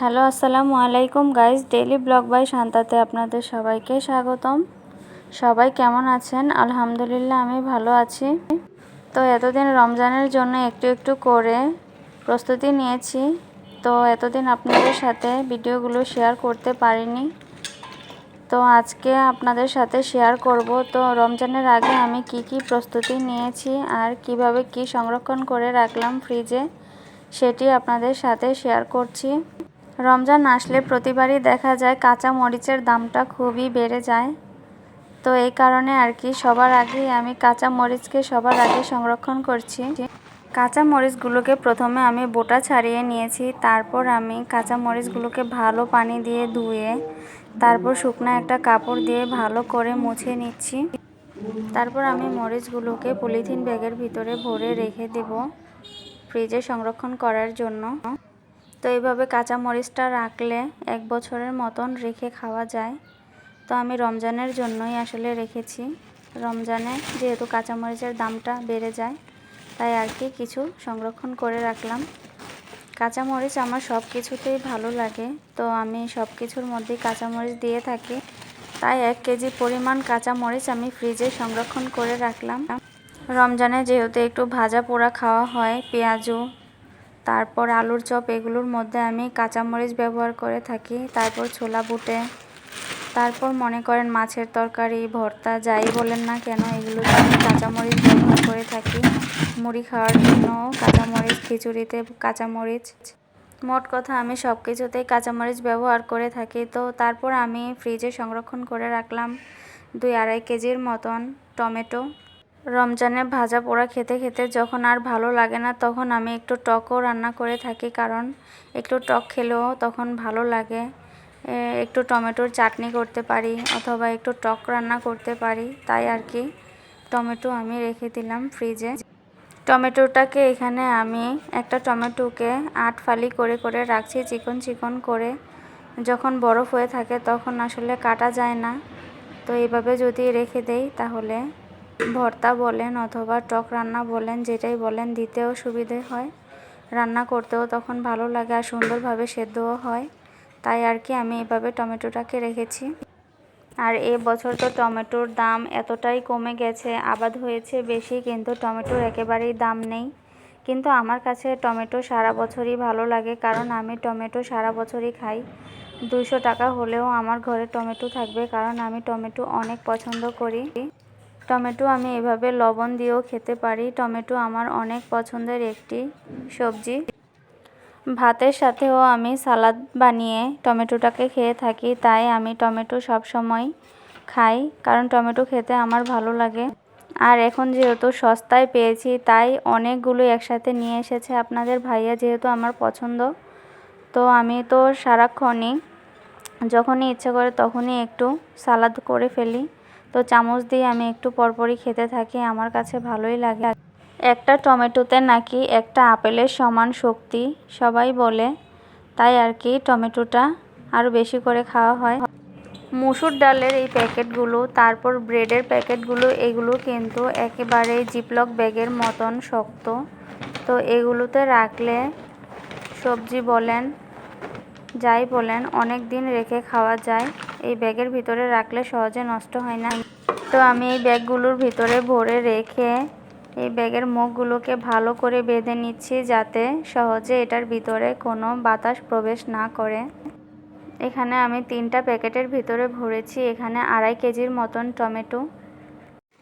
Hello, আসসালামু আলাইকুম guys daily vlog by শান্তাতে আপনাদের সবাইকে স্বাগতম। সবাই কেমন আছেন? আলহামদুলিল্লাহ, আমি ভালো আছি। তো এতদিন রমজানের জন্য একটু একটু করে প্রস্তুতি নিয়েছি। তো এতদিন আপনাদের সাথে ভিডিওগুলো শেয়ার করতে পারিনি। তো আজকে আপনাদের সাথে শেয়ার করব। তো রমজানের আগে আমি কি কি প্রস্তুতি নিয়েছি আর কীভাবে কি সংরক্ষণ করে রাখলাম ফ্রিজে, সেটি আপনাদের সাথে শেয়ার করছি। রমজান আসলে প্রতিবারই দেখা যায় কাঁচা মরিচের দামটা খুবই বেড়ে যায়। তো এই কারণে আর কি সবার আগেই আমি কাঁচা মরিচকে সবার আগে সংরক্ষণ করছি। কাঁচা মরিচগুলোকে প্রথমে আমি বোটা ছাড়িয়ে নিয়েছি, তারপর আমি কাঁচা মরিচগুলোকে ভালো পানি দিয়ে ধুয়ে, তারপর শুকনো একটা কাপড় দিয়ে ভালো করে মুছে নিচ্ছি। তারপর আমি মরিচগুলোকে পলিথিন ব্যাগের ভিতরে ভরে রেখে দেব ফ্রিজে সংরক্ষণ করার জন্য। তো এইভাবে কাঁচা মরিচটা রাখলে এক বছরের মতন রেখে খাওয়া যায়। তো আমি রমজানের জন্যই আসলে রেখেছি। রমজানে যেহেতু কাঁচামরিচের দামটা বেড়ে যায়, তাই আর কি কিছু সংরক্ষণ করে রাখলাম। কাঁচামরিচ আমার সব কিছুতেই ভালো লাগে, তো আমি সব কিছুর মধ্যেই কাঁচামরিচ দিয়ে থাকি। তাই এক কেজি পরিমাণ কাঁচামরিচ আমি ফ্রিজে সংরক্ষণ করে রাখলাম। রমজানে যেহেতু একটু ভাজা পোড়া খাওয়া হয়, পেঁয়াজু তারপর আলুর চপ, এগুলোর মধ্যে আমি কাঁচামরিচ ব্যবহার করে থাকি। তারপর ছোলা বুটে। তারপর মনে করেন মাছের তরকারি, ভর্তা, যাই বলেন না কেন, এগুলো আমি কাঁচামরিচ ব্যবহার করে থাকি। মুড়ি খাওয়ার জন্য কাঁচামরিচ, খিচুড়িতে কাঁচামরিচ। মোট কথা, আমি সব কিছুতেই কাঁচামরিচ ব্যবহার করে থাকি। তো তারপর আমি ফ্রিজে সংরক্ষণ করে রাখলাম দুই আড়াই কেজির মতন টমেটো। রমজানে ভাজা পোড়া খেতে খেতে যখন আর ভালো লাগে না, তখন আমি একটু টকও রান্না করে থাকি, কারণ একটু টক খেলেও তখন ভালো লাগে। একটু টমেটোর চাটনি করতে পারি অথবা একটু টক রান্না করতে পারি, তাই আর কি। টমেটো আমি রেখে দিলাম ফ্রিজে। টমেটোটাকে এখানে আমি একটা টমেটোকে আট ফালি করে করে রাখছি, চিকন চিকন করে। যখন বরফ হয়ে থাকে তখন আসলে কাটা যায় না। তো এইভাবে যদি রেখে দেই তাহলে ভর্তা বলেন অথবা টক রান্না বলেন, যেটাই বলেন, দিতেও সুবিধে হয়। রান্না করতেও তখন ভালো লাগে আর সুন্দরভাবে সেদ্ধও হয়। তাই আর কি আমি এভাবে টমেটোটাকে রেখেছি। আর এ বছর তো টমেটোর দাম এতটাই কমে গেছে, আবাদ হয়েছে বেশি, কিন্তু টমেটোর একেবারেই দাম নেই। কিন্তু আমার কাছে টমেটো সারা বছরই ভালো লাগে, কারণ আমি টমেটো সারা বছরই খাই। দুশো টাকা হলেও আমার ঘরে টমেটো থাকবে, কারণ আমি টমেটো অনেক পছন্দ করি। টমেটো আমি এভাবে লবণ দিয়েও খেতে পারি। টমেটো আমার অনেক পছন্দের একটি সবজি। ভাতের সাথেও আমি সালাদ বানিয়ে টমেটোটাকে খেয়ে থাকি, তাই আমি টমেটো সব সময় খাই, কারণ টমেটো খেতে আমার ভালো লাগে। আর এখন যেহেতু সস্তায় পেয়েছি, তাই অনেকগুলো একসাথে নিয়ে এসেছে। আপনাদের ভাইয়া যেহেতু আমার পছন্দ, তো আমি তো সারাক্ষণই, যখনই ইচ্ছে করে তখনই একটু সালাদ করে ফেলি। তো চামচ দিয়ে আমি একটু পরপরই খেতে থাকি, আমার কাছে ভালোই লাগে। একটা টমেটোতে নাকি একটা আপেলের সমান শক্তি, সবাই বলে। তাই আর কি, টমেটোটা আরও বেশি করে খাওয়া হয়। মুসুর ডালের এই প্যাকেটগুলো, তারপর ব্রেডের প্যাকেটগুলো, এগুলো কিন্তু একেবারে জিপলক ব্যাগের মতন শক্ত। তো এগুলোতে রাখলে, সবজি বলেন যাই বলেন, অনেক দিন রেখে খাওয়া যায়। এই ব্যাগের ভিতরে রাখলে সহজে নষ্ট হয় না। তো আমি এই ব্যাগগুলোর ভিতরে ভরে রেখে এই ব্যাগের মুখগুলোকে ভালো করে বেঁধে নিচ্ছি যাতে সহজে এটার ভিতরে কোনো বাতাস প্রবেশ না করে। এখানে আমি তিনটা প্যাকেটের ভিতরে ভরেছি। এখানে আড়াই কেজির মতন টমেটো।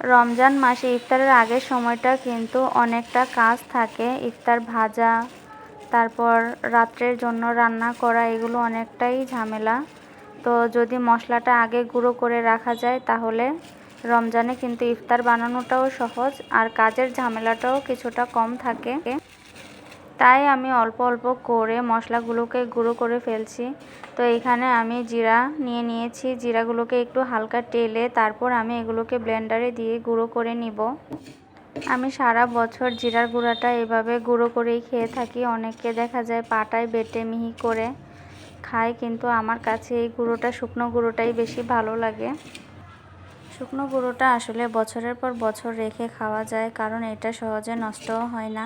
রমজান মাসে ইফতারের আগের সময়টা কিন্তু অনেকটা কাজ থাকে। ইফতার ভাজা তারপর রাত্রের জন্য রান্না করা এগুলো অনেকটাই ঝামেলা। তো যদি মশলাটা আগে গুঁড়ো করে রাখা যায় তাহলে রমজানে কিন্তু ইফতার বানানোটাও সহজ আর কাজের ঝামেলাটাও কিছুটা কম থাকে। তাই আমি অল্প অল্প করে মশলাগুলোকে গুঁড়ো করে ফেলছি। তো এখানে আমি জিরা নিয়ে নিয়েছি। জিরাগুলোকে একটু হালকা টেলে তারপর আমি এগুলোকে ব্লেন্ডারে দিয়ে গুঁড়ো করে নিব। আমি সারা বছর জিরার গুঁড়াটা এভাবে গুঁড়ো করেই খেয়ে থাকি। অনেককে দেখা যায় পাটায় বেটে মিহি করে খায়, কিন্তু আমার কাছে এই গুঁড়োটা, শুকনো গুঁড়োটাই বেশি ভালো লাগে। শুকনো গুঁড়োটা আসলে বছরের পর বছর রেখে খাওয়া যায়, কারণ এটা সহজে নষ্টও হয় না।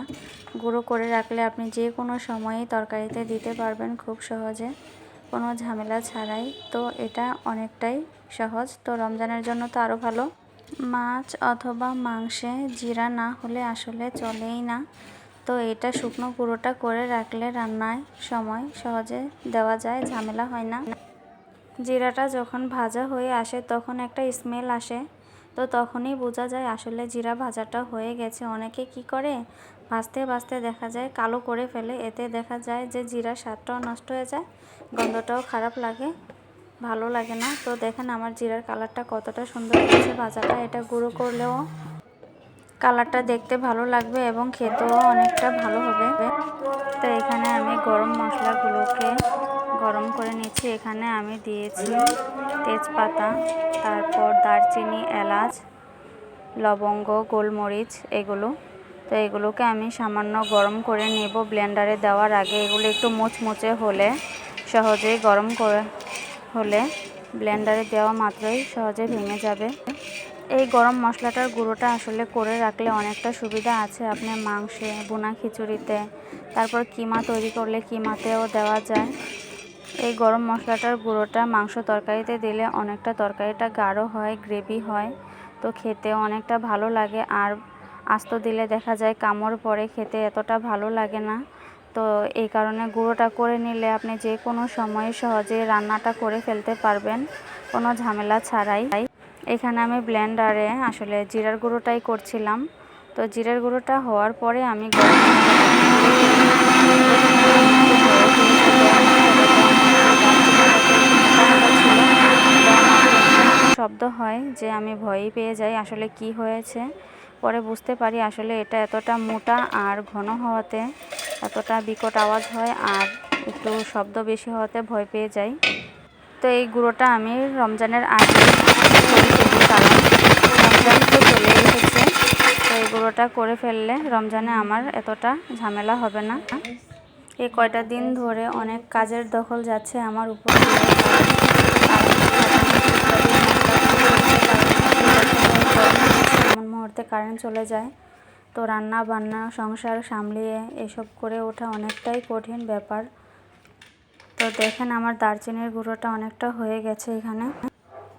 গুঁড়ো করে রাখলে আপনি যে কোনো সময়ই তরকারিতে দিতে পারবেন খুব সহজে, কোনো ঝামেলা ছাড়াই। তো এটা অনেকটাই সহজ। তো রমজানের জন্য তো আরও ভালো। মাছ অথবা মাংসে জিরা না হলে আসলে চলেই না। তো এটা শুকনো গুঁড়োটা করে রাখলে রান্নায় সময় সহজে দেওয়া যায়, ঝামেলা হয় না। জিরাটা যখন ভাজা হয়ে আসে তখন একটা স্মেল আসে। তো তখনই বোঝা যায় আসলে জিরা ভাজাটা হয়ে গেছে। অনেকে কি করে? ভাজতে ভাজতে দেখা যায় কালো করে ফেলে। এতে দেখা যায় যে জিরা স্বাদটাও নষ্ট হয়ে যায়, গন্ধটাও খারাপ লাগে। ভালো লাগে না। তো দেখেন আমার জিরার কালারটা কতটা সুন্দর হয়েছে ভাজাটা। এটা গুঁড়ো করলেও কালারটা দেখতে ভালো লাগবে এবং খেতেও অনেকটা ভালো হবে। তো এখানে আমি গরম মশলাগুলোকে গরম করে নিচ্ছি এখানে আমি দিয়েছি তেজপাতা, তারপর দারচিনি, এলাচ, লবঙ্গ, গোলমরিচ এগুলো। তো এগুলোকে আমি সামান্য গরম করে নেব। ব্লেন্ডারে দেওয়ার আগে এগুলো একটু মুচমুচে হলে সহজেই গরম করে হলে ব্লেন্ডারে দেওয়া মাত্রই সহজে ভেঙে যাবে। এই গরম মশলাটার গুঁড়োটা আসলে করে রাখলে অনেকটা সুবিধা আছে। আপনি মাংসে বোনা খিচুড়িতে, তারপর কিমা তৈরি করলে কিমাতেও দেওয়া যায়। এই গরম মশলাটার গুঁড়োটা মাংস তরকারিতে দিলে অনেকটা তরকারিটা গাঢ় হয়, গ্রেভি হয়, তো খেতে অনেকটা ভালো লাগে। আর আস্ত দিলে দেখা যায় কামড় পরে খেতে এতটা ভালো লাগে না। তো এই কারণে গুঁড়োটা করে নিলে আপনি যে কোনো সময়ে সহজে রান্নাটা করে ফেলতে পারবেন, কোনো ঝামেলা ছাড়াই। এখানে আমি ব্লেন্ডারে আসলে জিরার গুঁড়োটাই করছিলাম। তো জিরার গুঁড়োটা হওয়ার পরে আমি শব্দ হয় যে আমি ভয়ই পেয়ে যাই, আসলে কি হয়েছে। পরে বুঝতে পারি আসলে এটা এতটা মোটা আর ঘন হওয়াতে এতটা বিকট আওয়াজ হয় আর একটু শব্দ বেশি হওয়াতে ভয় পেয়ে যাই। তো এই গুঁড়োটা আমি রমজানের আগে কারণ রমজান তো চলে এসেছে। তো এই গুঁড়োটা করে ফেললে রমজানে আমার এতটা ঝামেলা হবে না। এই কয়টা দিন ধরে অনেক কাজের দখল যাচ্ছে আমার উপর। মুহূর্তে কারেন্ট চলে যায়। তো রান্না বান্না, সংসার সামলিয়ে এসব করে ওঠা অনেকটাই কঠিন ব্যাপার। তো দেখেন আমার দারচিনির গুঁড়োটা অনেকটা হয়ে গেছে এখানে।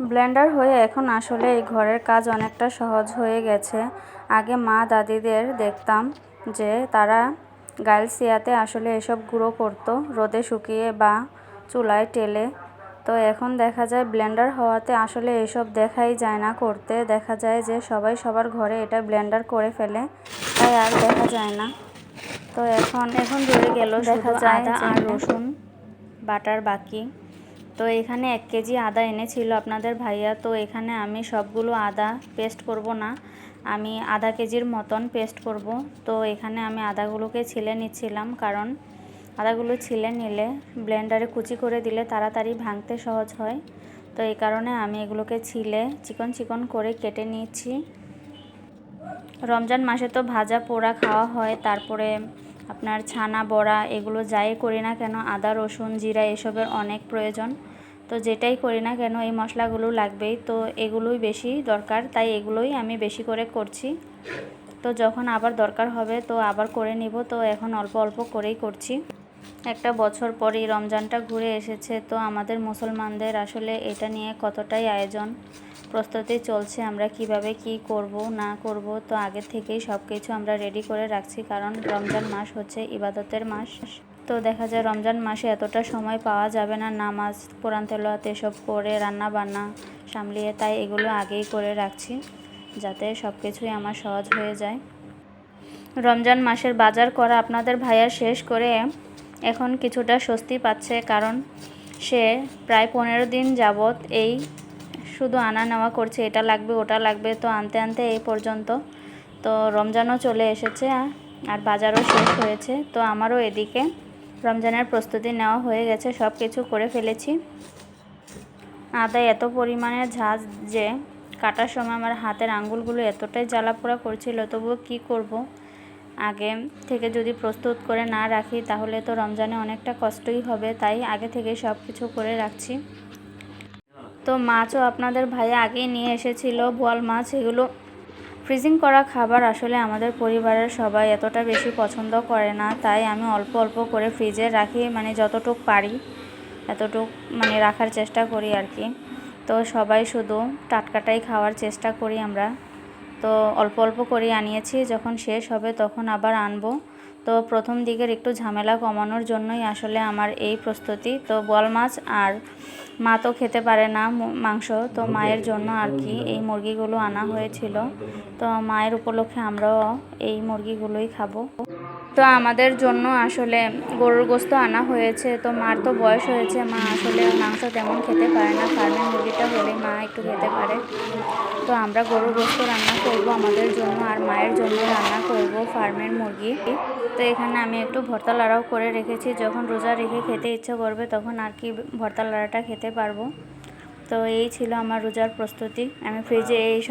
ব্লেন্ডার হয়ে এখন আসলে এই ঘরের কাজ অনেকটা সহজ হয়ে গেছে। আগে মা দাদিদের দেখতাম যে তারা গাইলসিয়াতে আসলে এসব গুঁড়ো করতো, রোদে শুকিয়ে বা চুলায় টেলে। তো এখন দেখা যায় ব্লেন্ডার হওয়াতে আসলে এসব দেখাই যায় না করতে। দেখা যায় যে সবাই সবার ঘরে এটা ব্লেন্ডার করে ফেলে তাই আর দেখা যায় না। তো এখন এখন ধরে গেল দেখা যায় আর রসুন বাটার বাকি। তো এখানে এক কেজি আদা এনেছিল আপনাদের ভাইয়া তো এখানে আমি সবগুলো আদা পেস্ট করব না। আমি আধা কেজির মতন পেস্ট করব। তো এখানে আমি আদাগুলোকে ছিলে নিচ্ছিলাম কারণ আদাগুলো ছিলে নিলে ব্লেন্ডারে কুচি করে দিলে তাড়াতাড়ি ভাঙতে সহজ হয়। তো এই কারণে আমি এগুলোকে ছিলে চিকন চিকন করে কেটে নিচ্ছি রমজান মাসে তো ভাজা পোড়া খাওয়া হয়, তারপরে আপনার ছানা, বড়া এগুলো যাই করি না কেন, আদা, রসুন, জিরা এসবের অনেক প্রয়োজন। তো যেটাই করি না কেন, এই মশলাগুলো লাগবেই। তো এগুলোই বেশি দরকার, তাই এগুলোই আমি বেশি করে করছি। তো যখন আবার দরকার হবে, তো আবার করে নিব। তো এখন অল্প অল্প করেই করছি। একটা বছর পরেই রমজানটা ঘুরে এসেছে, তো আমাদের মুসলমানদের আসলে এটা নিয়ে কতটাই আয়োজন? প্রস্তুতি চলছে, আমরা কীভাবে কি করব, না করব, তো আগে থেকেই সব কিছু আমরা রেডি করে রাখছি, কারণ রমজান মাস হচ্ছে ইবাদতের মাস। তো দেখা যায় রমজান মাসে এতটা সময় পাওয়া যাবে না, নামাজ, কোরআন তেলোয়াত এসব করে রান্না বান্না সামলিয়ে, তাই এগুলো আগেই করে রাখছি, যাতে সব কিছুই আমার সহজ হয়ে যায়। রমজান মাসের বাজার করা আপনাদের ভাইয়া শেষ করে এখন কিছুটা স্বস্তি পাচ্ছে কারণ সে প্রায় পনেরো দিন যাবৎ এই শুধু আনা নেওয়া করছে, এটা লাগবে, ওটা লাগবে, তো আনতে আনতে এই পর্যন্ত। তো রমজানও চলে এসেছে আর বাজারও শেষ হয়েছে। তো আমারও এদিকে রমজানের প্রস্তুতি নেওয়া হয়ে গেছে সব কিছু করে ফেলেছি। আদা এত পরিমাণে ঝাঁজ যে কাটার সময় আমার হাতের আঙ্গুলগুলো এতটাই জ্বালা পোড়া করছিল, তবুও কী করব? আগে থেকে যদি প্রস্তুত করে না রাখি, তাহলে তো রমজানে অনেকটা কষ্টই হবে। তাই আগে থেকে সব কিছু করে রাখছি। তো মাছও আপনাদের ভাই আগেই নিয়ে এসেছিল, বোয়াল মাছ। এগুলো ফ্রিজিং করা খাবার আসলে আমাদের পরিবারের সবাই এতটা বেশি পছন্দ করে না। তাই আমি অল্প অল্প করে ফ্রিজে রাখি মানে যতটুক পারি, এতটুক মানে রাখার চেষ্টা করি আর কি। তো সবাই শুধু টাটকাটাই খাওয়ার চেষ্টা করি আমরা। তো অল্প অল্প করে আনিয়েছি যখন শেষ হবে তখন আবার আনব। তো প্রথম দিকের একটু ঝামেলা কমানোর জন্যই আসলে আমার এই প্রস্তুতি। তো বল মাছ আর মা তো খেতে পারে না মাংস তো মায়ের জন্য আর কি এই মুরগিগুলো আনা হয়েছিল। তো মায়ের উপলক্ষে আমরাও এই মুরগিগুলোই খাব। তো আমাদের জন্য আসলে গরুর গোস্ত আনা হয়েছে। তো মার তো বয়স হয়েছে, মা আসলে মাংস তেমন খেতে পারে না। ফার্মের মুরগিটা হলে মা একটু খেতে পারে। তো আমরা গরুর গোস্ত রান্না করব, আমাদের জন্য আর মায়ের জন্য রান্না করব ফার্মের মুরগি। তো এখানে আমি একটু ভর্তা লাড়াও করে রেখেছি। যখন রোজা রেখে খেতে ইচ্ছে করবে তখন আর কি ভর্তা লাড়াটা খেতে পারব। তো এই ছিল আমার রোজার প্রস্তুতি। আমি ফ্রিজে এই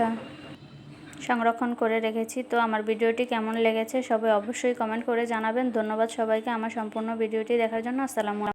সংরক্ষণ করে রেখেছি। তো আমার ভিডিওটি কেমন লেগেছে সবাই অবশ্যই কমেন্ট করে জানাবেন। ধন্যবাদ সবাইকে আমার সম্পূর্ণ ভিডিওটি দেখার জন্য। আসসালামু